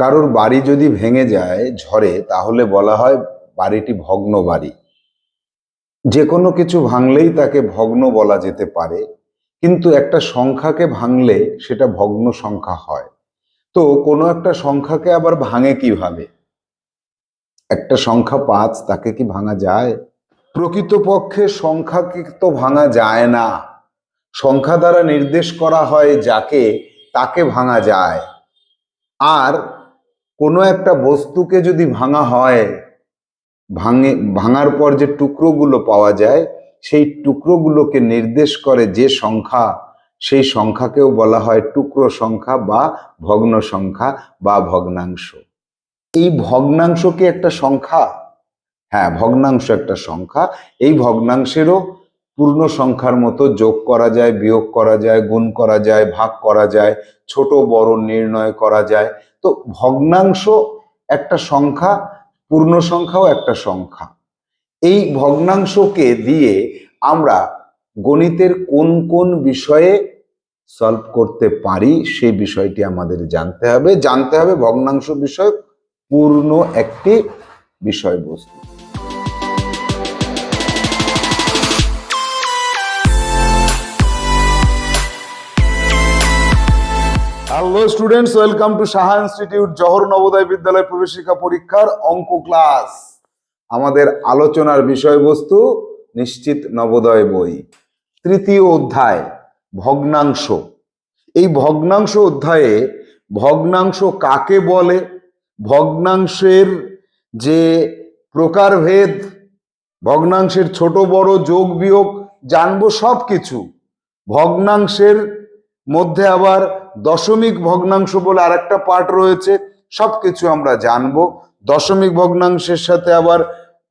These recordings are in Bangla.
কারোর বাড়ি যদি ভেঙে যায় ঝড়ে, তাহলে বলা হয় বাড়িটি ভগ্ন বাড়ি। যে কোনো কিছু ভাঙলেই তাকে ভগ্ন বলা যেতে পারে, কিন্তু একটা সংখ্যাকে ভাঙলে সেটা ভগ্ন সংখ্যা হয়। তো কোনো একটা সংখ্যাকে আবার ভাঙে কীভাবে? একটা সংখ্যা পাঁচ, তাকে কি ভাঙা যায়? প্রকৃতপক্ষে সংখ্যাকে তো ভাঙা যায় না। সংখ্যা দ্বারা নির্দেশ করা হয় যাকে, তাকে ভাঙা যায়। আর কোনো একটা বস্তুকে যদি ভাঙা হয়, ভাঙে, ভাঙার পর যে টুকরোগুলো পাওয়া যায়, সেই টুকরোগুলোকে নির্দেশ করে যে সংখ্যা, সেই সংখ্যাকেও বলা হয় টুকরো সংখ্যা বা ভগ্ন সংখ্যা বা ভগ্নাংশ। এই ভগ্নাংশ কি একটা সংখ্যা? হ্যাঁ ভগ্নাংশ একটা সংখ্যা। এই ভগ্নাংশেরও পূর্ণ সংখ্যার মতো যোগ করা যায়, বিয়োগ করা যায়, গুণ করা যায়, ভাগ করা যায়, ছোট, বড় নির্ণয় করা যায়। তো ভগ্নাংশ একটা সংখ্যা, পূর্ণ সংখ্যাও একটা সংখ্যা। এই ভগ্নাংশকে দিয়ে আমরা গণিতের কোন কোন বিষয়ে সলভ করতে পারি, সেই বিষয়টি আমাদের জানতে হবে। জানতে হবে ভগ্নাংশ বিষয় পূর্ণ একটি বিষয়বস্তু। Hello students, welcome to Saha institute Jawahar Navodaya Vidyalaya প্রবেশিকা পরীক্ষার অঙ্ক ক্লাস। আমাদের আলোচনার বিষয়বস্তু, নিশ্চিত নবোদয় বই। তৃতীয় অধ্যায়, ভগ্নাংশ। এই ভগ্নাংশ অধ্যায়ে, ভগ্নাংশ কাকে বলে? ভগ্নাংশের যে প্রকারভেদ, ভগ্নাংশের ছোট, বড়, যোগ, বিয়োগ, জানব সব কিছু ভগ্নাংশের মধ্যে আবার দশমিক ভগ্নাংশ বলে আরেকটা পার্ট রয়েছে সব কিছু আমরা জানব। দশমিক ভগ্নাংশের সাথে আবার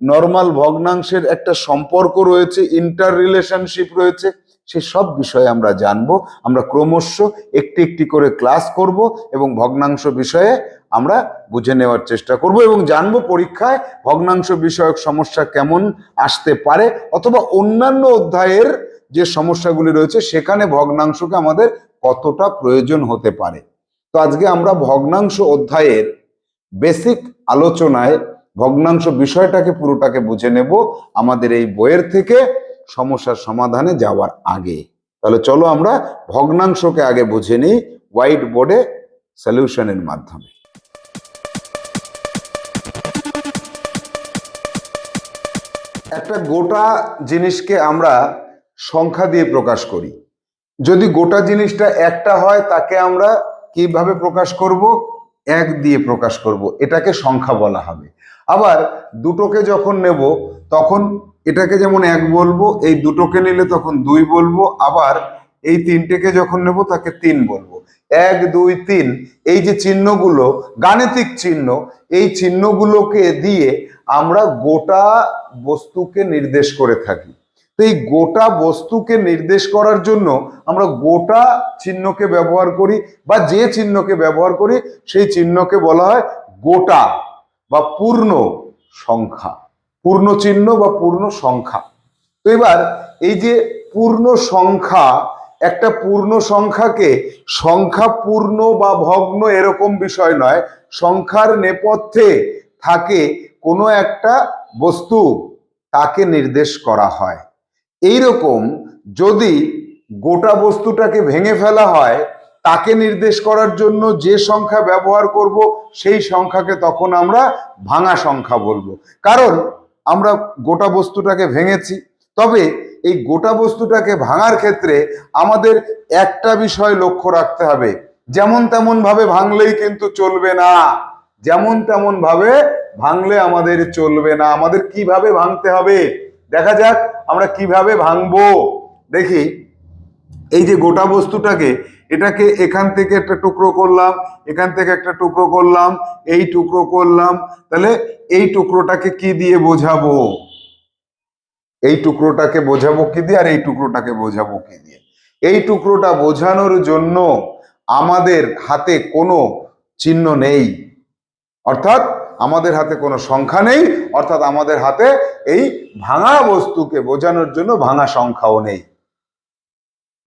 নর্মাল ভগ্নাংশের একটা সম্পর্ক রয়েছে ইন্টার রিলেশনশিপ রয়েছে, সে সব বিষয়ে আমরা জানব। আমরা ক্রমশ একটি একটি করে ক্লাস করব এবং ভগ্নাংশ বিষয়ে আমরা বুঝে নেওয়ার চেষ্টা করব এবং জানব পরীক্ষায় ভগ্নাংশ বিষয়ক সমস্যা কেমন আসতে পারে অথবা অন্যান্য অধ্যায়ের যে সমস্যাগুলি রয়েছে, সেখানে ভগ্নাংশকে আমাদের কতটা প্রয়োজন হতে পারে। তো আজকে আমরা ভগ্নাংশ অধ্যায়ের বেসিক আলোচনায় ভগ্নাংশ বিষয়টাকে পুরোটাকে বুঝে নেব আমাদের এই বইয়ের থেকে সমস্যার সমাধানে যাওয়ার আগে। তাহলে চলো আমরা ভগ্নাংশকে আগে বুঝে নিই হোয়াইট বোর্ডে সলিউশনের মাধ্যমে। একটা গোটা জিনিসকে আমরা সংখ্যা দিয়ে প্রকাশ করি। যদি গোটা জিনিসটা একটা হয়, তাকে আমরা কীভাবে প্রকাশ করব? এক দিয়ে প্রকাশ করব। এটাকে সংখ্যা বলা হবে। আবার দুটোকে যখন নেব, তখন এটাকে যেমন এক বলব, এই দুটোকে নিলে তখন দুই বলব। আবার এই তিনটেকে যখন নেব, তাকে তিন বলব। এক, দুই, তিন, এই যে চিহ্নগুলো, গাণিতিক চিহ্ন, এই চিহ্নগুলোকে দিয়ে আমরা গোটা বস্তুকে নির্দেশ করে থাকি। তো এই গোটা বস্তুকে নির্দেশ করার জন্য আমরা গোটা চিহ্নকে ব্যবহার করি বা যে চিহ্নকে ব্যবহার করি, সেই চিহ্নকে বলা হয় গোটা বা পূর্ণ সংখ্যা। পূর্ণ চিহ্ন বা পূর্ণ সংখ্যা। তো এবার এই যে পূর্ণ সংখ্যা, একটা পূর্ণ সংখ্যাকে সংখ্যা পূর্ণ বা ভগ্ন এরকম বিষয় নয়, সংখ্যার নেপথ্যে থাকে কোনো একটা বস্তু, তাকে নির্দেশ করা হয়। এইরকম যদি গোটা বস্তুটাকে ভেঙে ফেলা হয়, তাকে নির্দেশ করার জন্য যে সংখ্যা ব্যবহার করব, সেই সংখ্যাকে তখন আমরা ভাঙা সংখ্যা বলব। কারণ আমরা গোটা বস্তুটাকে ভেঙেছি, তবে এই গোটা বস্তুটাকে ভাঙার ক্ষেত্রে আমাদের একটা বিষয় লক্ষ্য রাখতে হবে। যেমন তেমন ভাবে ভাঙলেই কিন্তু চলবে না। যেমন তেমন ভাবে ভাঙলে আমাদের চলবে না। আমাদের কীভাবে ভাঙতে হবে? দেখা যাক আমরা কীভাবে ভাঙবো। দেখি, এই যে গোটা বস্তুটাকে, এটাকে এখান থেকে একটা টুকরো করলাম, এখান থেকে একটা টুকরো করলাম, এই টুকরো করলাম, তাহলে এই টুকরোটাকে কি দিয়ে বোঝাবো? এই টুকরোটাকে বোঝাবো কি দিয়ে আর এই টুকরোটাকে বোঝাবো কি দিয়ে? এই টুকরোটা বোঝানোর জন্য আমাদের হাতে কোনো চিহ্ন নেই। অর্থাৎ আমাদের হাতে কোনো সংখ্যা নেই, অর্থাৎ আমাদের হাতে এই ভাঙা বস্তুকে বোঝানোর জন্য ভাঙা সংখ্যাও নেই।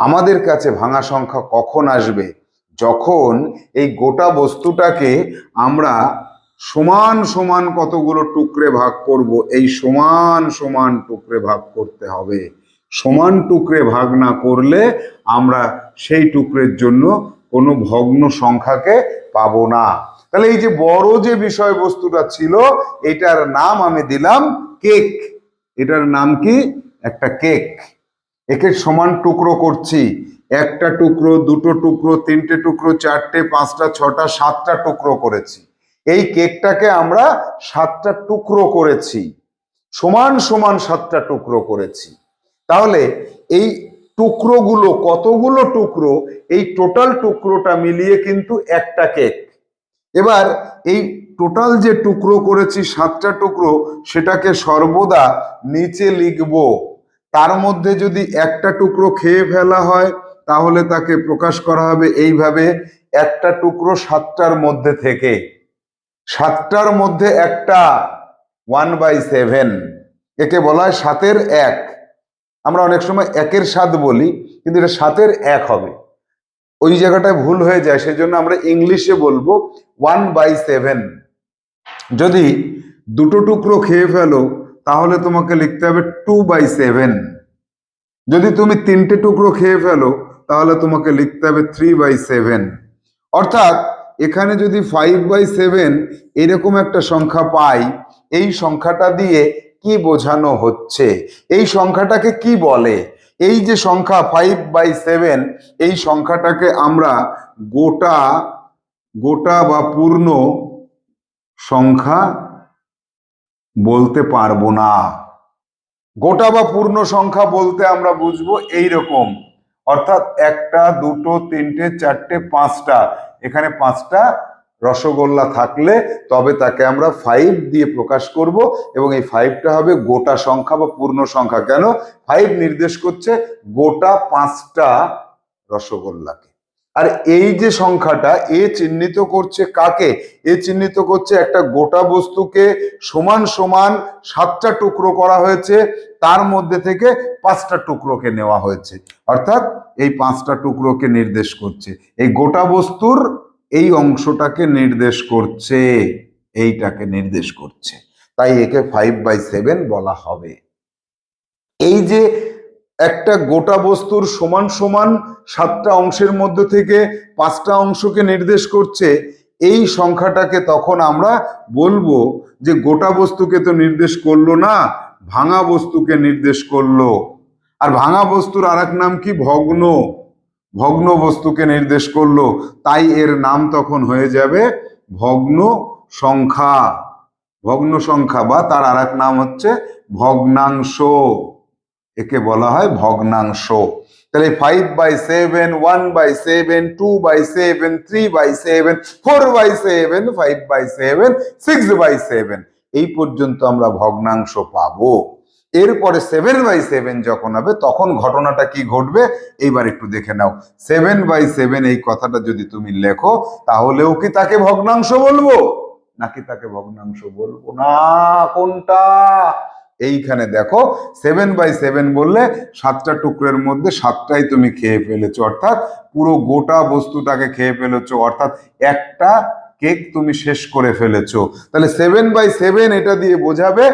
আমাদের কাছে ভাঙা সংখ্যা কখন আসবে? যখন এই গোটা বস্তুটাকে আমরা সমান সমান কতগুলো টুকরে ভাগ করব? এই সমান সমান টুকরে ভাগ করতে হবে। সমান টুকরে ভাগ না করলে আমরা সেই টুকরের জন্য কোনো ভগ্ন সংখ্যাকে পাবো না। তাহলে এই যে বড় যে বিষয়বস্তুটা ছিল, এটার নাম আমি দিলাম কেক। এটার নাম কি? একটা কেক। একে সমান টুকরো করছি। একটা টুকরো, দুটো টুকরো, তিনটে টুকরো, চারটে, পাঁচটা, ছটা, সাতটা টুকরো করেছি। এই কেকটাকে আমরা সাতটা টুকরো করেছি। সমান সমান সাতটা টুকরো করেছি। তাহলে এই টুকরোগুলো কতগুলো টুকরো? এই টোটাল টুকরোটা মিলিয়ে কিন্তু একটা কেক। এবার এই টোটাল যে টুকরো করেছি, সাতটা টুকরো, সেটাকে সর্বদা নিচে লিখব। তার মধ্যে যদি একটা টুকরো খেয়ে ফেলা হয়, তাহলে তাকে প্রকাশ করা হবে এইভাবে, একটা টুকরো সাতটার মধ্যে থেকে। সাতটার মধ্যে একটা ওয়ান বাই সেভেন একে বলা হয় সাতের এক। আমরা অনেক সময় একের সাত বলি, কিন্তু এটা সাতের এক হবে। ওই জায়গাটায় ভুল হয়ে যায়, সেজন্য আমরা ইংলিশে বলব ওয়ান বাই সেভেন যদি দুটো টুকরো খেয়ে ফেলো, তাহলে তোমাকে লিখতে হবে টু বাই সেভেন যদি তুমি তিনটে টুকরো খেয়ে ফেলো, তাহলে তোমাকে লিখতে হবে থ্রি বাই সেভেন অর্থাৎ এখানে যদি ফাইভ বাই সেভেন এরকম একটা সংখ্যা পাই, এই সংখ্যাটা দিয়ে কি বোঝানো হচ্ছে? এই সংখ্যাটাকে কি বলে? এই যে সংখ্যা ফাইভ বাই সেভেন এই সংখ্যাটাকে আমরা গোটা গোটা বা পূর্ণ সংখ্যা বলতে পারব না। গোটা বা পূর্ণ সংখ্যা বলতে আমরা বুঝব এই রকম অর্থাৎ একটা, দুটো, তিনটে, চারটে, পাঁচটা। এখানে পাঁচটা রসগোল্লা থাকলে তবে তাকে আমরা ফাইভ দিয়ে প্রকাশ করব এবং এই ফাইভটা হবে গোটা সংখ্যা বা পূর্ণ সংখ্যা। কেন? ফাইভ নির্দেশ করছে গোটা পাঁচটা রসগোল্লাকে। আর এই যে সংখ্যাটা, এ চিহ্নিত করছে কাকে? এ চিহ্নিত করছে একটা গোটা বস্তুকে সমান সমান সাতটা টুকরো করা হয়েছে, তার মধ্যে থেকে পাঁচটা টুকরোকে নেওয়া হয়েছে। অর্থাৎ এই পাঁচটা টুকরোকে নির্দেশ করছে। এই গোটা বস্তুর এই অংশটাকে নির্দেশ করছে, এইটাকে নির্দেশ করছে। তাই একে ফাইভ বাই সেভেন বলা হবে। এই যে একটা গোটা বস্তুর সমান সমান সাতটা অংশের মধ্যে থেকে পাঁচটা অংশকে নির্দেশ করছে, এই সংখ্যাটাকে তখন আমরা বলব যে গোটা বস্তুকে তো নির্দেশ করল না, ভাঙা বস্তুকে নির্দেশ করল। আর ভাঙা বস্তুর আর নাম কি? ভগ্ন। ভগ্ন বস্তুকে নির্দেশ করল। তাই এর নাম তখন হয়ে যাবে ভগ্ন সংখ্যা। ভগ্ন সংখ্যা বা তার আর নাম হচ্ছে ভগ্নাংশ। একে বলা হয় ভগ্নাংশ। তাহলে five by seven one by seven two by seven three by seven four by seven five by seven six by seven এই পর্যন্ত আমরা ভগ্নাংশ পাবো। এরপরে সেভেন বাই সেভেন যখন হবে, তখন ঘটনাটা কি ঘটবে? এইবার একটু দেখে নাও। সেভেন বাই সেভেন এই কথাটা যদি তুমি লেখো, তাহলেও কি তাকে ভগ্নাংশ বলব? নাকি তাকে ভগ্নাংশ বলব না? কোনটা? এইখানে দেখো সেভেন বাই সেভেন বললে সাতটা টুকরের মধ্যে সাতটাই তুমি খেয়ে ফেলেছো। অর্থাৎ পুরো গোটা বস্তুটাকে খেয়ে ফেলেছো। অর্থাৎ একটা কেক তুমি শেষ করে ফেলেছো। তাহলে সেভেন বাই সেভেন এটা দিয়ে বোঝাবে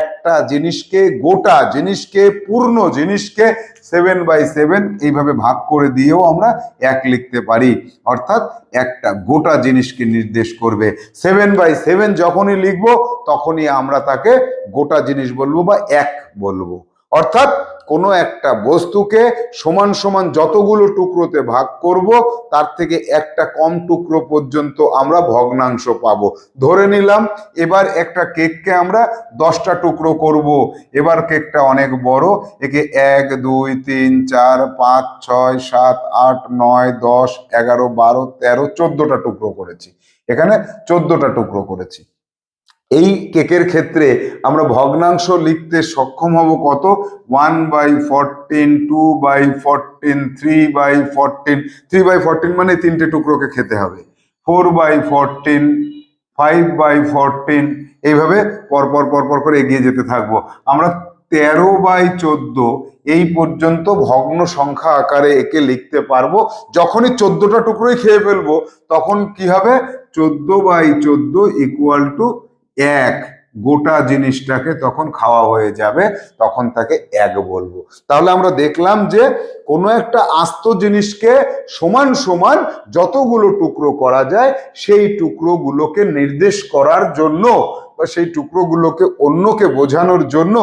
একটা জিনিসকে, গোটা জিনিসকে, পূর্ণ জিনিসকে সেভেন বাই সেভেন এইভাবে ভাগ করে দিয়েও আমরা এক লিখতে পারি। অর্থাৎ একটা গোটা জিনিসকে নির্দেশ করবে। সেভেন বাই সেভেন যখনই লিখব, তখনই আমরা তাকে গোটা জিনিস বলব বা এক বলব। অর্থাৎ কোনো একটা বস্তুকে সমান সমান যতগুলো টুকরোতে ভাগ করব, তার থেকে একটা কম টুকরো পর্যন্ত আমরা ভগ্নাংশ পাবো। ধরে নিলাম, এবার একটা কেককে আমরা দশটা টুকরো করব। এবার কেকটা অনেক বড়, একে এক, দুই, তিন, চার, পাঁচ, ছয়, সাত, আট, নয়, দশ, এগারো, বারো, তেরো, চোদ্দটা টুকরো করেছি। এখানে চোদ্দটা টুকরো করেছি। এই কেকের ক্ষেত্রে আমরা ভগ্নাংশ লিখতে সক্ষম হব কত? One by fourteen two by fourteen three by fourteen three by fourteen মানে তিনটে টুকরোকে খেতে হবে। Four by fourteen five by fourteen এইভাবে পরপর পরপর করে এগিয়ে যেতে থাকব। আমরা তেরো বাই চোদ্দ, এই পর্যন্ত ভগ্ন সংখ্যা আকারে একে লিখতে পারব। যখনই চোদ্দটা টুকরোই খেয়ে ফেলব, তখন কি হবে? চোদ্দ বাই চোদ্দ ইকুয়াল টু এক গোটা জিনিসটাকে তখন খাওয়া হয়ে যাবে, তখন তাকে এক বলব। তাহলে আমরা দেখলাম যে কোনো একটা আস্ত জিনিসকে সমান সমান যতগুলো টুকরো করা যায়, সেই টুকরোগুলোকে নির্দেশ করার জন্য বা সেই টুকরোগুলোকে অন্যকে বোঝানোর জন্য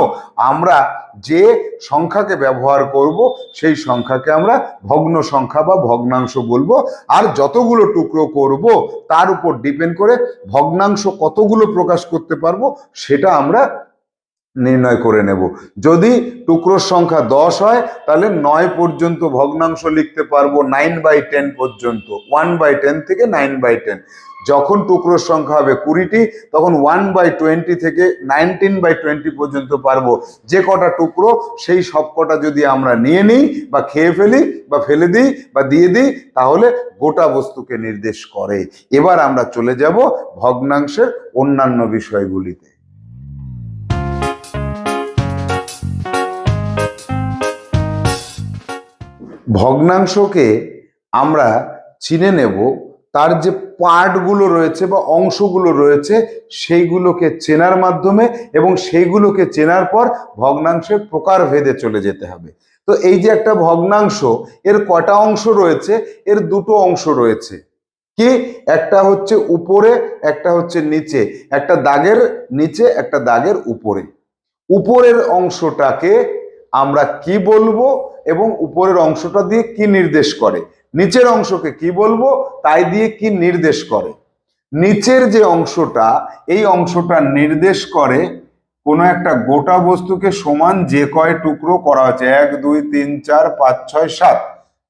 আমরা যে সংখ্যাকে ব্যবহার করব, সেই সংখ্যাকে আমরা ভগ্ন সংখ্যা বা ভগ্নাংশ বলব। আর যতগুলো টুকরো করব, তার উপর ডিপেন্ড করে ভগ্নাংশ কতগুলো প্রকাশ করতে পারব, সেটা আমরা নির্ণয় করে নেব। যদি টুকরোর সংখ্যা দশ হয়, তাহলে নয় পর্যন্ত ভগ্নাংশ লিখতে পারব নাইন বাই টেন পর্যন্ত ওয়ান বাই টেন থেকে নাইন বাই টেন যখন টুকরোর সংখ্যা হবে কুড়িটি, তখন ওয়ান বাই টোয়েন্টি থেকে নাইনটিন বাই টোয়েন্টি পর্যন্ত পারব। যে কটা টুকরো, সেই সব কটা যদি আমরা নিয়ে নিই বা খেয়ে ফেলি বা ফেলে দিই বা দিয়ে দিই, তাহলে গোটা বস্তুকে নির্দেশ করে। এবার আমরা চলে যাব ভগ্নাংশের অন্যান্য বিষয়গুলিতে। ভগ্নাংশকে আমরা চিনে নেব তার যে পার্টগুলো রয়েছে বা অংশগুলো রয়েছে, সেইগুলোকে চেনার মাধ্যমে এবং সেইগুলোকে চেনার পর ভগ্নাংশের প্রকার ভেদে চলে যেতে হবে। তো এই যে একটা ভগ্নাংশ, এর কটা অংশ রয়েছে? এর দুটো অংশ রয়েছে। কি? একটা হচ্ছে উপরে, একটা হচ্ছে নিচে। একটা দাগের নিচে, একটা দাগের উপরে। উপরের অংশটাকে আমরা কি বলব এবং উপরের অংশটা দিয়ে কি নির্দেশ করে? নিচের অংশকে কি বলব? তাই দিয়ে কি নির্দেশ করে? নিচের যে অংশটা, এই অংশটা নির্দেশ করে কোনো একটা গোটা বস্তুকে সমান যে কয় টুকরো করা হয়েছে, এক, দুই, তিন, চার, পাঁচ, ছয়, সাত।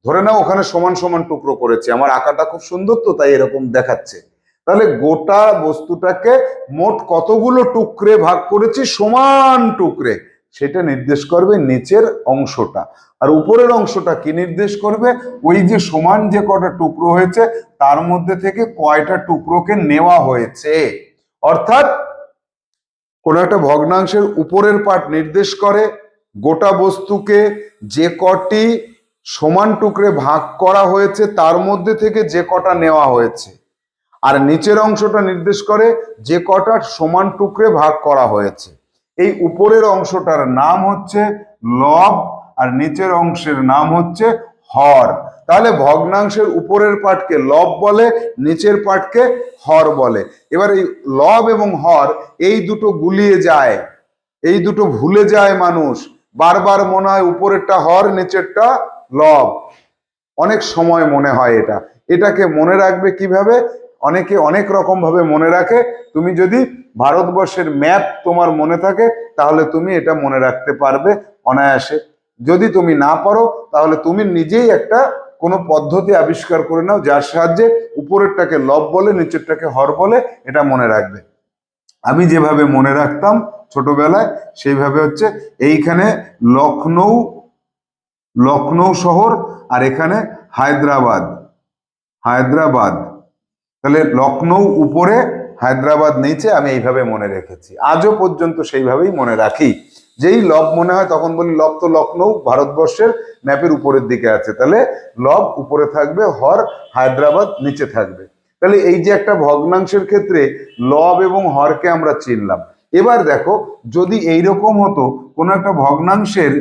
ধরে নাও ওখানে সমান সমান টুকরো করেছে। আমার আঁকাটা খুব সুন্দর তো, তাই এরকম দেখাচ্ছে। তাহলে গোটা বস্তুটাকে মোট কতগুলো টুকরে ভাগ করেছি? সমান টুকরে। সেটা নির্দেশ করবে নিচের অংশটা। আর উপরের অংশটা কি নির্দেশ করবে? ওই যে সমান যে কটা টুকরো হয়েছে, তার মধ্যে থেকে কয়টা টুকরোকে নেওয়া হয়েছে? অর্থাৎ কোনো একটা ভগ্নাংশের উপরের পার্ট নির্দেশ করে, গোটা বস্তুকে যে কটি সমান টুকরে ভাগ করা হয়েছে, তার মধ্যে থেকে যে কটা নেওয়া হয়েছে। আর নিচের অংশটা নির্দেশ করে যে কটা সমান টুকরে ভাগ করা হয়েছে। এই উপরের অংশটার নাম হচ্ছে লব আর নিচের অংশের নাম হচ্ছে হর। তাহলে ভগ্নাংশের উপরের পাটকে লব বলে, নিচের পাটকে হর বলে। এবার এই লব এবং হর, এই দুটো গুলিয়ে যায়, এই দুটো ভুলে যায় মানুষ। বারবার মনে হয় উপরেরটা হর, নিচেরটা লব। অনেক সময় মনে হয় এটা। এটাকে মনে রাখবে কীভাবে? অনেকে অনেক রকম ভাবে মনে রাখে। তুমি যদি ভারতবর্ষের ম্যাপ তোমার মনে থাকে, তাহলে তুমি এটা মনে রাখতে পারবে অনায়াসে। যদি তুমি না পারো, তাহলে তুমি নিজেই একটা কোনো পদ্ধতি আবিষ্কার করে নাও, যার সাহায্যে উপরেরটাকে লব বলে, নিচেরটাকে হর বলে, এটা মনে রাখবে। আমি যেভাবে মনে রাখতাম ছোটবেলায়, সেইভাবে হচ্ছে এইখানে লখনৌ লখনৌ শহর আর এখানে হায়দ্রাবাদ। হায়দ্রাবাদ। তাহলে লখনৌ উপরে হায়দ্রাবাদ নিচে আমি এইভাবে মনে রেখেছি। আজও পর্যন্ত সেইভাবেই মনে রাখি। যেই লব মনে হয় তখন বলি, লব তো লখনৌ ভারতবর্ষের ম্যাপের উপরের দিকে আছে। তাহলে লব উপরে থাকবে, হর হায়দ্রাবাদ নিচে থাকবে। তাহলে এই যে একটা ভগ্নাংশের ক্ষেত্রে লব এবং হরকে আমরা চিনলাম। এবার দেখো, যদি এইরকম হতো, কোনো একটা ভগ্নাংশের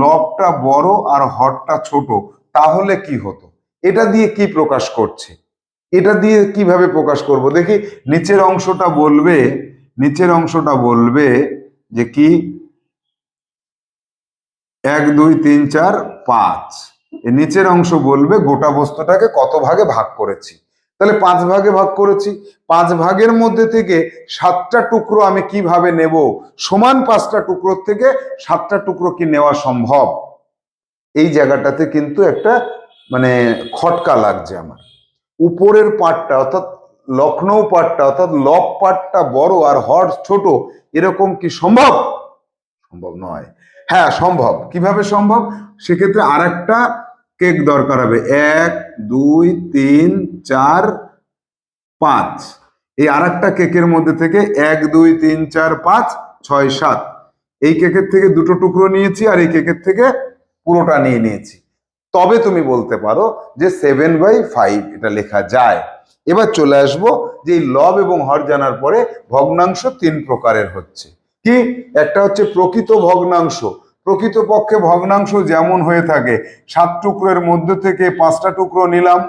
লবটা বড় আর হরটা ছোট, তাহলে কি হতো? এটা দিয়ে কি প্রকাশ করছে? এটা দিয়ে কীভাবে প্রকাশ করব? দেখি, নিচের অংশটা বলবে, নিচের অংশটা বলবে যে কি? এক, দুই, তিন, চার, পাঁচ। নিচের অংশ বলবে গোটা বস্তুটাকে কত ভাগে ভাগ করেছি। তাহলে পাঁচ ভাগে ভাগ করেছি। পাঁচ ভাগের মধ্যে থেকে সাতটা টুকরো আমি কীভাবে নেব? সমান পাঁচটা টুকরোর থেকে সাতটা টুকরো কি নেওয়া সম্ভব? এই জায়গাটাতে কিন্তু একটা মানে খটকা লাগছে আমার। উপরের পাটটা, অর্থাৎ লখনৌ পাটটা, অর্থাৎ লক পাটটা বড় আর হর ছোট, এরকম কি সম্ভব? সম্ভব নয়। হ্যাঁ সম্ভব। কীভাবে সম্ভব? সেক্ষেত্রে আর একটা কেক দরকার হবে। এক, দুই, তিন, চার, পাঁচ। এই আর একটা কেকের মধ্যে থেকে এক, দুই, তিন, চার, পাঁচ, ছয়, সাত। এই কেকের থেকে দুটো টুকরো নিয়েছি আর এই কেকের থেকে পুরোটা নিয়ে নিয়েছি। তবে তুমি বলতে পারো যে সেভেন বাই ফাইভ এটা লেখা যায়। এবার চলে আসব যে লব এবং হর জানার পরে ভগ্নাংশ তিন প্রকারের হচ্ছে। কি? একটা হচ্ছে প্রকৃত ভগ্নাংশ। প্রকৃতপক্ষে ভগ্নাংশ যেমন হয়ে থাকে, সাত টুকরোর মধ্যে থেকে পাঁচটা টুকরো নিলাম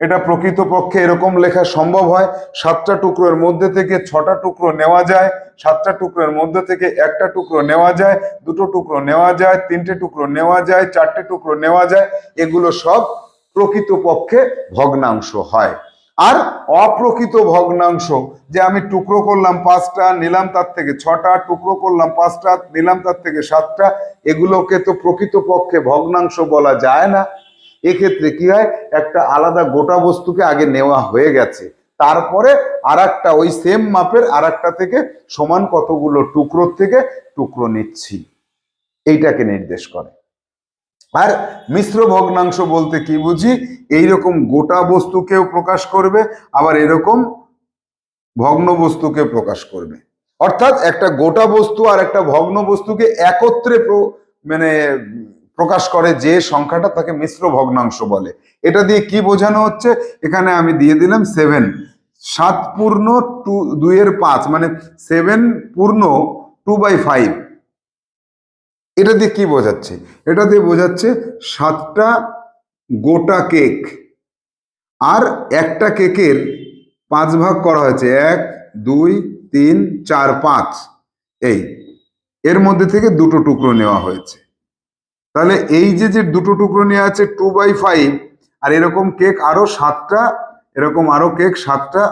এটা প্রকৃতপক্ষে এরকম লেখা সম্ভব হয়। সাতটা টুকরোর মধ্যে থেকে ছটা টুকরো নেওয়া যায়, সাতটা টুকরোর মধ্যে থেকে একটা টুকরো নেওয়া যায়, দুটো টুকরো নেওয়া যায়, তিনটে টুকরো নেওয়া যায়, চারটে টুকরো নেওয়া যায়, এগুলো সব প্রকৃতপক্ষে ভগ্নাংশ হয়। আর অপ্রকৃত ভগ্নাংশ, যে আমি টুকরো করলাম পাঁচটা, নিলাম তার থেকে ছটা, টুকরো করলাম পাঁচটা, নিলাম তার থেকে সাতটা, এগুলোকে তো প্রকৃতপক্ষে ভগ্নাংশ বলা যায় না। এক্ষেত্রে কি হয়? একটা আলাদা গোটা বস্তুকে আগে নেওয়া হয়ে গেছে। তারপরে আর ওই সেম মাপের আর থেকে সমান কতগুলো টুকরোর থেকে টুকরো নিচ্ছি। এইটাকে নির্দেশ করে। আর মিশ্র ভগ্নাংশ বলতে কি বুঝি? এইরকম গোটা বস্তুকেও প্রকাশ করবে, আবার এরকম ভগ্ন বস্তুকে প্রকাশ করবে। অর্থাৎ একটা গোটা বস্তু আর একটা ভগ্ন বস্তুকে একত্রে মানে প্রকাশ করে যে সংখ্যাটা তাকে মিশ্র ভগ্নাংশ বলে। এটা দিয়ে কি বোঝানো হচ্ছে? এখানে আমি দিয়ে দিলাম সেভেন সাত পূর্ণ টু, দুইয়ের পাঁচ মানে সেভেন পূর্ণ টু বাই ফাইভ এটা দিয়ে কি বোঝাচ্ছে? এটা দিয়ে বোঝাচ্ছে সাতটা গোটা কেক আর একটা কেকের পাঁচ ভাগ করা হয়েছে। এক, দুই, তিন, চার, পাঁচ। এই, এর মধ্যে থেকে দুটো টুকরো নেওয়া হয়েছে। তাহলে এই যে যে দুটো টুকরো নিয়ে আছে টু বাই ফাইভ আর এরকম কেক আরও সাতটা, এরকম আরও কেক সাতটা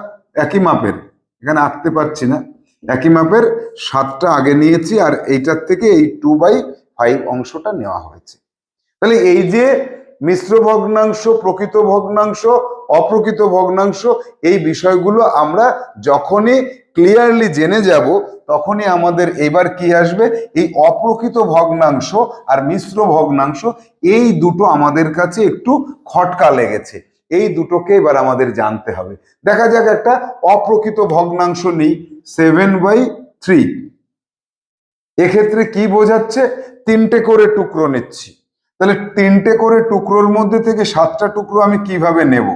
একই মাপের। এখানে আঁকতে পারছি না। একই মাপের সাতটা আগে নিয়েছি, আর এইটার থেকে এই টু বাই ফাইভ অংশটা নেওয়া হয়েছে। তাহলে এই যে মিশ্র ভগ্নাংশ, প্রকৃত ভগ্নাংশ, অপ্রকৃত ভগ্নাংশ, এই বিষয়গুলো আমরা যখনই ক্লিয়ারলি জেনে যাব, তখনই আমাদের এবার কি আসবে? এই অপ্রকৃত ভগ্নাংশ আর মিশ্র ভগ্নাংশ, এই দুটো আমাদের কাছে একটু খটকা লেগেছে। এই দুটোকে এবার আমাদের জানতে হবে। দেখা যাক একটা অপ্রকৃত ভগ্নাংশ নেই সেভেন বাই থ্রি এক্ষেত্রে কি বোঝাচ্ছে? তিনটে করে টুকরো নিচ্ছি। তাহলে তিনটে করে টুকরোর মধ্যে থেকে সাতটা টুকরো আমি কীভাবে নেব?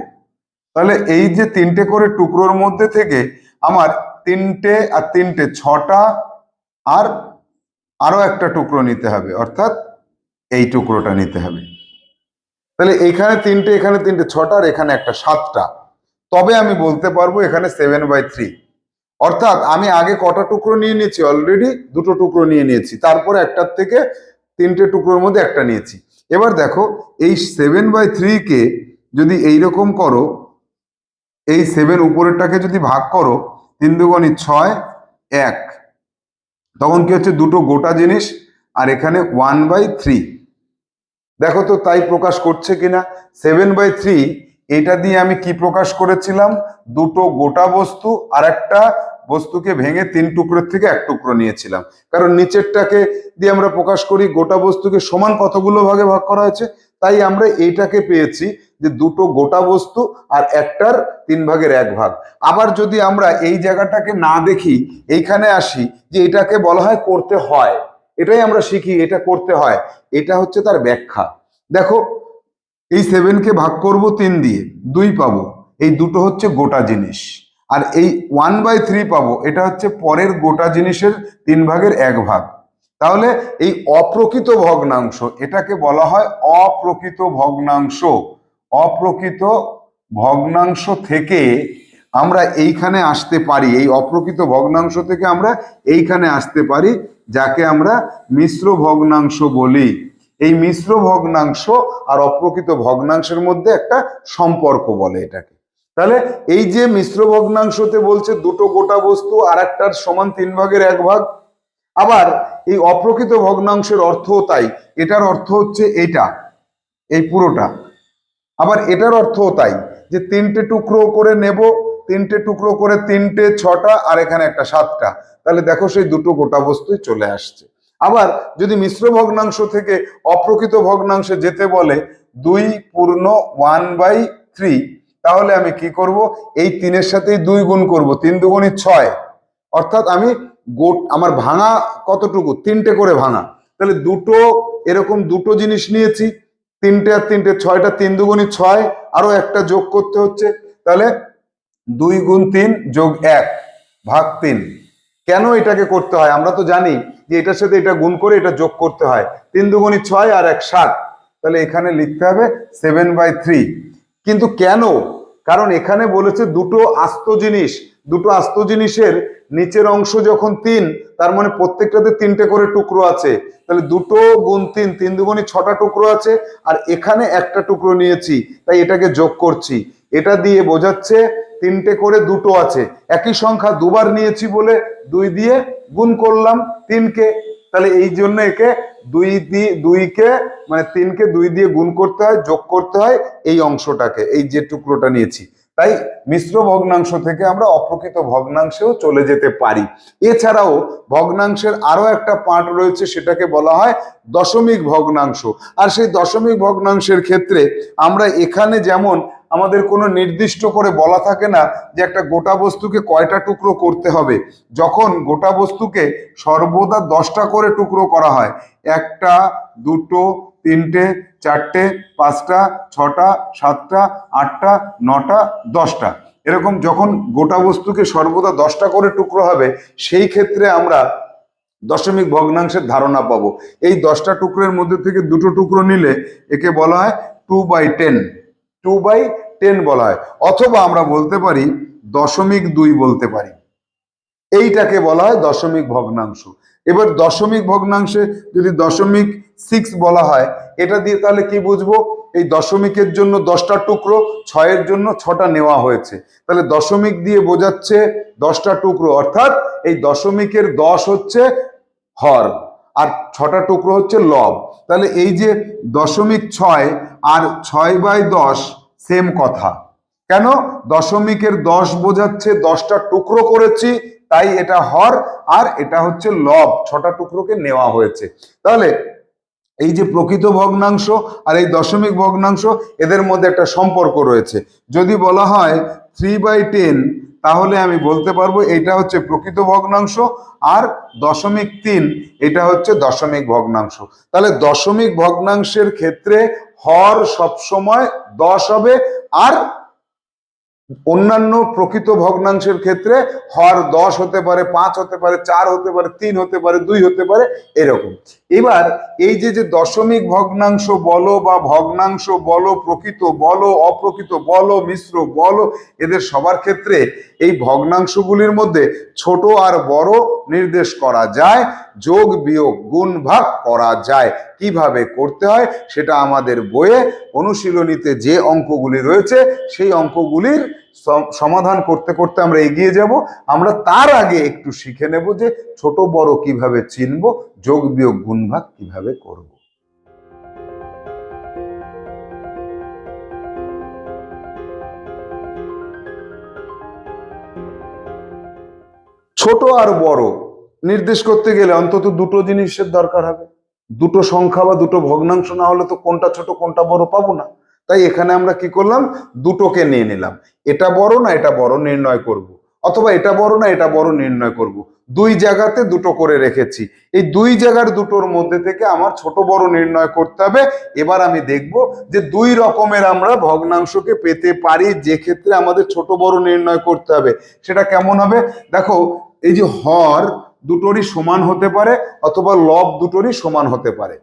তাহলে এই যে তিনটে করে টুকরোর মধ্যে থেকে আমার তিনটে আর তিনটে ছটা আর আরও একটা টুকরো নিতে হবে, অর্থাৎ এই টুকরোটা নিতে হবে। তাহলে এখানে তিনটে এখানে তিনটে, ছটা আর এখানে একটা সাতটা। তবে আমি বলতে পারব এখানে সেভেন বাই থ্রি অর্থাৎ আমি আগে কটা টুকরো নিয়ে নিয়েছি অলরেডি দুটো টুকরো নিয়ে নিয়েছি। তারপরে একটার থেকে তিনটে টুকরোর মধ্যে একটা নিয়েছি। এবার দেখো, এই সেভেন বাই কে যদি এইরকম করো, এই সেভেন উপরেরটাকে যদি ভাগ করো, তিন দুগুণি ছয়, এক। তখন কি হচ্ছে? দুটো গোটা জিনিস, আর এখানে ওয়ান বাই থ্রি দেখো তো তাই প্রকাশ করছে কিনা? সেভেন বাই থ্রি এটা দিয়ে আমি কি প্রকাশ করেছিলাম? দুটো গোটা বস্তু আর একটা বস্তুকে ভেঙে তিন টুকরোর থেকে এক টুকরো নিয়েছিলাম। কারণ নিচেরটাকে দিয়ে আমরা প্রকাশ করি, গোটা বস্তুকে সমান কতগুলো ভাগে ভাগ করা হয়েছে? তাই আমরা এইটাকে পেয়েছি যে দুটো গোটা বস্তু আর একটার তিন ভাগের এক ভাগ। আবার যদি আমরা এই জায়গাটাকে না দেখি, এইখানে আসি যে এটাকে বলা হয় করতে হয়, এটাই আমরা শিখি, এটা করতে হয়, এটা হচ্ছে তার ব্যাখ্যা। দেখো, এই সেভেনকে ভাগ করব তিন দিয়ে, দুই পাবো, এই দুটো হচ্ছে গোটা জিনিস। আর এই ওয়ান বাই থ্রি পাবো, এটা হচ্ছে পরের গোটা জিনিসের তিন ভাগের এক ভাগ। তাহলে এই অপ্রকৃত ভগ্নাংশ, এটাকে বলা হয় অপ্রকৃত ভগ্নাংশ। অপ্রকৃত ভগ্নাংশ থেকে আমরা এইখানে আসতে পারি, এই অপ্রকৃত ভগ্নাংশ থেকে আমরা এইখানে আসতে পারি, যাকে আমরা মিশ্র ভগ্নাংশ বলি। এই মিশ্র ভগ্নাংশ আর অপ্রকৃত ভগ্নাংশের মধ্যে একটা সম্পর্ক বলে এটাকে। তাহলে এই যে মিশ্র ভগ্নাংশতে বলছে দুটো গোটা বস্তু আর একটার সমান তিন ভাগের এক ভাগ, আবার এই অপ্রকৃত ভগ্নাংশের অর্থও তাই, এটার অর্থ হচ্ছে এটা, এই পুরোটা। আবার এটার অর্থও তাই, যে তিনটে টুকরো করে নেব, তিনটে টুকরো করে তিনটে, ছটা, আর এখানে একটা সাতটা, তাহলে দেখো সেই দুটো গোটা বস্তুই চলে আসছে। আবার যদি মিশ্র ভগ্নাংশ থেকে অপ্রকৃত ভগ্নাংশে যেতে বলে, দুই পূর্ণ ওয়ান বাই থ্রি তাহলে আমি কি করব? এই তিনের সাথেই দুই গুণ করব। তিন দুগুণই ছয়। অর্থাৎ আমি গোট আমার ভাঙা কতটুকু? তিনটে করে ভাঙা। তাহলে দুটো, এরকম দুটো জিনিস নিয়েছি। তিনটে আর তিনটে ছয়টা, তিন দুগুণি ছয়। আরও একটা যোগ করতে হচ্ছে। তাহলে দুই গুণ তিন যোগ এক, ভাগ তিন। কেন এটাকে করতে হয়? আমরা তো জানি যে এটার সাথে এটা গুণ করে এটা যোগ করতে হয়। তিন দুগুণি ছয় আর এক সাত। তাহলে এখানে লিখতে হবে সেভেন বাই থ্রি কিন্তু কেন? কারণ এখানে বলেছে দুটো আস্ত জিনিস, দুটো আস্ত জিনিসের নিচের অংশ যখন তিন, তার মানে প্রত্যেকটাতে তিনটে করে টুকরো আছে। তাহলে দুটো গুণ তিন তিন দুগুণি ছটা টুকরো আছে, আর এখানে একটা টুকরো নিয়েছি, তাই এটাকে যোগ করছি। এটা দিয়ে বোঝাচ্ছে তিনটে করে দুটো আছে। একই সংখ্যা দুবার নিয়েছি বলে দুই দিয়ে গুণ করলাম তিনকে তাহলে এই জন্য একে দুই দিয়ে দুইকে মানে তিনকে দুই দিয়ে গুণ করতে হয়, যোগ করতে হয় এই অংশটাকে, এই যে টুকরোটা নিয়েছি। তাই মিশ্র ভগ্নাংশ থেকে আমরা অপ্রকৃত ভগ্নাংশেও চলে যেতে পারি। এছাড়াও ভগ্নাংশের আরও একটা পার্ট রয়েছে, সেটাকে বলা হয় দশমিক ভগ্নাংশ। আর সেই দশমিক ভগ্নাংশের ক্ষেত্রে আমরা এখানে যেমন আমাদের কোনো নির্দিষ্ট করে বলা থাকে না যে একটা গোটা বস্তুকে কয়টা টুকরো করতে হবে। যখন গোটা বস্তুকে সর্বদা দশটা করে টুকরো করা হয়, একটা, দুটো, তিনটে, চারটে, পাঁচটা, ছটা, সাতটা, আটটা, নটা, দশটা। এরকম যখন গোটা বস্তুকে সর্বদা দশটা করে টুকরো হবে, সেই ক্ষেত্রে আমরা দশমিক ভগ্নাংশের ধারণা পাবো। এই দশটা টুকরোর মধ্যে থেকে দুটো টুকরো নিলে একে বলা হয় two by ten two by ten বলা হয়। অথবা আমরা বলতে পারি দশমিক দুই বলতে পারি। এইটাকে বলা হয় দশমিক ভগ্নাংশ। এবার দশমিক ভগ্নাংশে যদি দশমিক সিক্স বলা হয়, এটা দিয়ে তাহলে কি বুঝব? এই দশমিকের জন্য দশটা টুকরো, ছয়ের জন্য ছটা নেওয়া হয়েছে। তাহলে দশমিক দিয়ে বোঝাচ্ছে দশটা টুকরো। অর্থাৎ এই দশমিকের দশ হচ্ছে হর। আর ছটা টুকরো হচ্ছে লব। তাহলে এই যে দশমিক ছয় আর ছয় বাই দশ সেম কথা। কেন? দশমিকের দশ বোঝাচ্ছে দশটা টুকরো করেছি, তাই এটা হর আর এটা হচ্ছে লব, ছটা টুকরোকে নেওয়া হয়েছে। তাহলে এই যে প্রকৃত ভগ্নাংশ আর এই দশমিক ভগ্নাংশ, এদের মধ্যে একটা সম্পর্ক রয়েছে। যদি বলা হয় থ্রি বাই টেন তাহলে আমি বলতে পারব এটা হচ্ছে প্রকৃত ভগ্নাংশ আর দশমিক তিন, এটা হচ্ছে দশমিক ভগ্নাংশ। তাহলে দশমিক ভগ্নাংশের ক্ষেত্রে হর সবসময় দশ হবে আর অন্যান্য প্রকৃত ভগ্নাংশের ক্ষেত্রে হর দশ হতে পারে, পাঁচ হতে পারে, চার হতে পারে, তিন হতে পারে, দুই হতে পারে, এরকম। এবার এই যে যে দশমিক ভগ্নাংশ বলো বা ভগ্নাংশ বলো, প্রকৃত বলো, অপ্রকৃত বলো, মিশ্র বলো, এদের সবার ক্ষেত্রে এই ভগ্নাংশগুলির মধ্যে ছোট আর বড় নির্দেশ করা যায়। যোগ বিয়োগ গুণ ভাগ করা যায়। কীভাবে করতে হয় সেটা আমাদের বইয়ে অনুশীলনীতে যে অঙ্কগুলি রয়েছে, সেই অঙ্কগুলির সম- সমাধান করতে করতে আমরা এগিয়ে যাব। আমরা তার আগে একটু শিখে নেব যে ছোট, বড় কীভাবে চিনব, যোগ বিয়োগ গুণ ভাগ কীভাবে করব। ছোট আর বড় নির্দেশ করতে গেলে অন্তত দুটো জিনিসের দরকার হবে। দুটো সংখ্যা বা দুটো ভগ্নাংশ না হলে তো কোনটা ছোট, কোনটা বড় পাবো না। তাই এখানে আমরা কি করলাম? দুটোকে নিয়ে নিলাম। এটা বড় না এটা বড় নির্ণয় করব। অথবা এটা বড় না এটা বড় নির্ণয় করব। দুই জায়গাতে দুটো করে রেখেছি। এই দুই জায়গার দুটোর মধ্যে থেকে আমার ছোট বড় নির্ণয় করতে হবে। এবার আমি দেখব যে দুই রকমের আমরা ভগ্নাংশকে পেতে পারি যে ক্ষেত্রে আমাদের ছোট বড় নির্ণয় করতে হবে। সেটা কেমন হবে? দেখো, এই যে হর দুটোরই সমান হতে পারে অথবা লব দুটোরই সমান হতে পারে।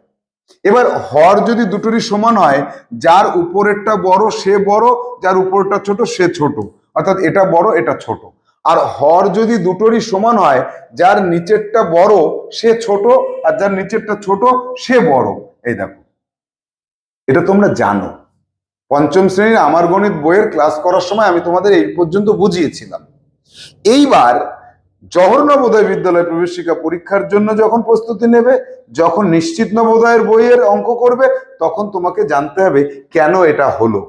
এবার হর যদি দুটোরই সমান হয়, যার উপরেরটা বড় সে বড়, যার উপরটা ছোট সে ছোট। অর্থাৎ এটা বড়, এটা ছোট। আর হর যদি দুটোরই সমান হয়, যার নিচেরটা বড় সে ছোট, আর যার নিচেরটা ছোট সে বড়। এই দেখো। এটা তোমরা জানো। পঞ্চম শ্রেণির আমার গণিত বইয়ের ক্লাস করার সময় আমি তোমাদের এই পর্যন্ত বুঝিয়েছিলাম। এইবার জহর নবোদয় বিদ্যালয় প্রবেশিকা পরীক্ষার জন্য যখন প্রস্তুতি নেবে, যখন নিশ্চিত নবোদয়ের বইয়ের অঙ্ক করবে, তখন তোমাকে জানতে হবে কেন এটা হলো।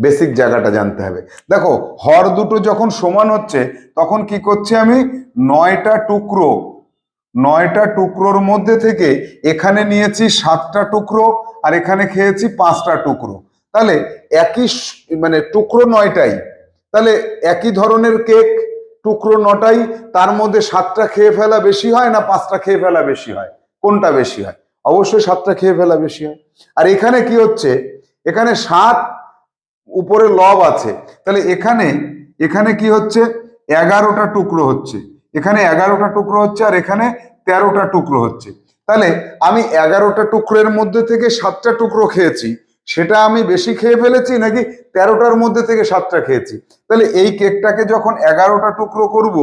বেসিক জায়গাটা জানতে হবে। দেখো, হর দুটো যখন সমান হচ্ছে, তখন কি করছি আমি? নয়টা টুকরো, নয়টা টুকরোর মধ্যে থেকে এখানে নিয়েছি সাতটা টুকরো আর এখানে খেয়েছি পাঁচটা টুকরো। তাহলে একই মানে টুকরো নয়টাই। তাহলে একই ধরনের কেক টুকরো নটাই তার মধ্যে সাতটা খেয়ে ফেলা বেশি হয় না পাঁচটা খেয়ে ফেলা বেশি হয়? কোনটা বেশি হয়? অবশ্যই সাতটা খেয়ে ফেলা বেশি হয়। আর এখানে কি হচ্ছে? এখানে সাত উপরে লব আছে। তাহলে এখানে এখানে কি হচ্ছে? এগারোটা টুকরো হচ্ছে। এখানে এগারোটা টুকরো হচ্ছে আর এখানে তেরোটা টুকরো হচ্ছে। তাহলে আমি এগারোটা টুকরোর মধ্যে থেকে সাতটা টুকরো খেয়েছি। সেটা আমি বেশি খেয়ে ফেলেছি নাকি তেরোটার মধ্যে থেকে সাতটা খেয়েছি? তাহলে এই কেকটাকে যখন এগারোটা টুকরো করব,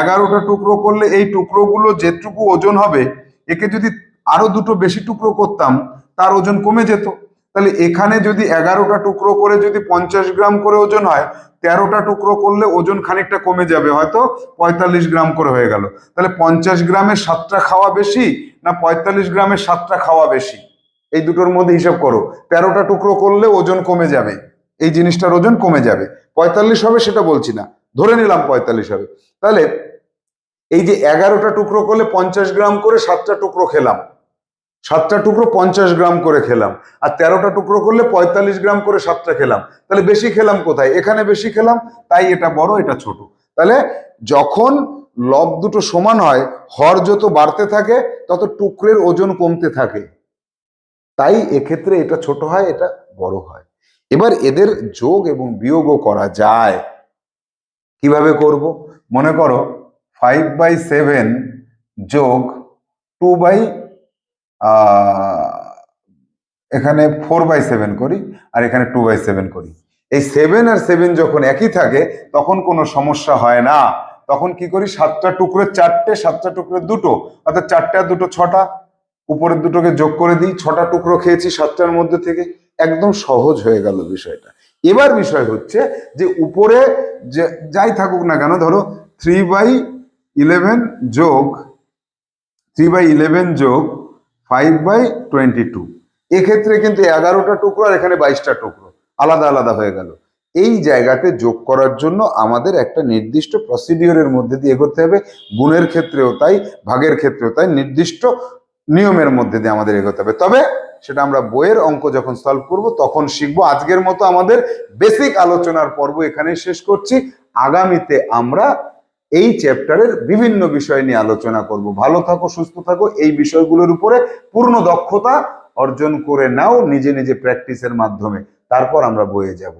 এগারোটা টুকরো করলে এই টুকরোগুলো যেটুকু ওজন হবে, একে যদি আরও দুটো বেশি টুকরো করতাম, তার ওজন কমে যেত। তাহলে এখানে যদি এগারোটা টুকরো করে যদি পঞ্চাশ গ্রাম করে ওজন হয়, তেরোটা টুকরো করলে ওজন খানিকটা কমে যাবে, হয়তো পঁয়তাল্লিশ গ্রাম করে হয়ে গেল। তাহলে পঞ্চাশ গ্রামের সাতটা খাওয়া বেশি না পঁয়তাল্লিশ গ্রামের সাতটা খাওয়া বেশি? এই দুটোর মধ্যে হিসাব করো। তেরোটা টুকরো করলে ওজন কমে যাবে। এই জিনিসটার ওজন কমে যাবে। পঁয়তাল্লিশ হবে সেটা বলছি না। ধরে নিলাম পঁয়তাল্লিশ হবে। তাহলে এই যে এগারোটা টুকরো করলে পঞ্চাশ গ্রাম করে সাতটা টুকরো খেলাম। সাতটা টুকরো পঞ্চাশ গ্রাম করে খেলাম। আর তেরোটা টুকরো করলে পঁয়তাল্লিশ গ্রাম করে সাতটা খেলাম। তাহলে বেশি খেলাম কোথায়? এখানে বেশি খেলাম, তাই এটা বড়, এটা ছোট। তাহলে যখন লব দুটো সমান হয়, হর যত বাড়তে থাকে, তত টুকরের ওজন কমতে থাকে। তাই এক্ষেত্রে এটা ছোট হয়, এটা বড় হয়। এবার এদের যোগ এবং বিয়োগও করা যায়। কীভাবে করব? মনে করো ফাইভ বাই সেভেন যোগ টু বাই এখানে ফোর বাই সেভেন করি আর এখানে টু বাই সেভেন করি। এই সেভেন আর সেভেন যখন একই থাকে, তখন কোনো সমস্যা হয় না। তখন কি করি? সাতটা টুকরো চারটে, সাতটা টুকরো দুটো। অর্থাৎ চারটে দুটো ছটা। উপরের দুটোকে যোগ করে দিই, ছটা টুকরো খেয়েছি সাতটার মধ্যে থেকে, একদম সহজ হয়ে গেল বিষয়টা। এবার বিষয় হচ্ছে যে উপরে যাই থাকুক না কেন, ধরো থ্রি বাই ইলেভেন যোগ থ্রি বাই ইলেভেন যোগ ফাইভ বাই টোয়েন্টি টু এক্ষেত্রে কিন্তু এগারোটা টুকরো আর এখানে বাইশটা টুকরো, আলাদা আলাদা হয়ে গেল। এই জায়গাতে যোগ করার জন্য আমাদের একটা নির্দিষ্ট প্রসিডিওরের মধ্যে দিয়ে এগোতে হবে। গুণের ক্ষেত্রেও তাই, ভাগের ক্ষেত্রেও তাই, নির্দিষ্ট নিয়মের মধ্যে দিয়ে আমাদের এগোতে হবে। তবে সেটা আমরা বইয়ের অঙ্ক যখন সলভ করব, তখন শিখব আজকের মতো আমাদের বেসিক আলোচনার পর্ব এখানেই শেষ করছি। আগামীতে আমরা এই চ্যাপ্টারের বিভিন্ন বিষয় নিয়ে আলোচনা করব। ভালো থাকো, সুস্থ থাকো, এই বিষয়গুলোর উপরে পূর্ণ দক্ষতা অর্জন করে নাও নিজে নিজে প্র্যাকটিসের মাধ্যমে। তারপর আমরা বয়ে যাব।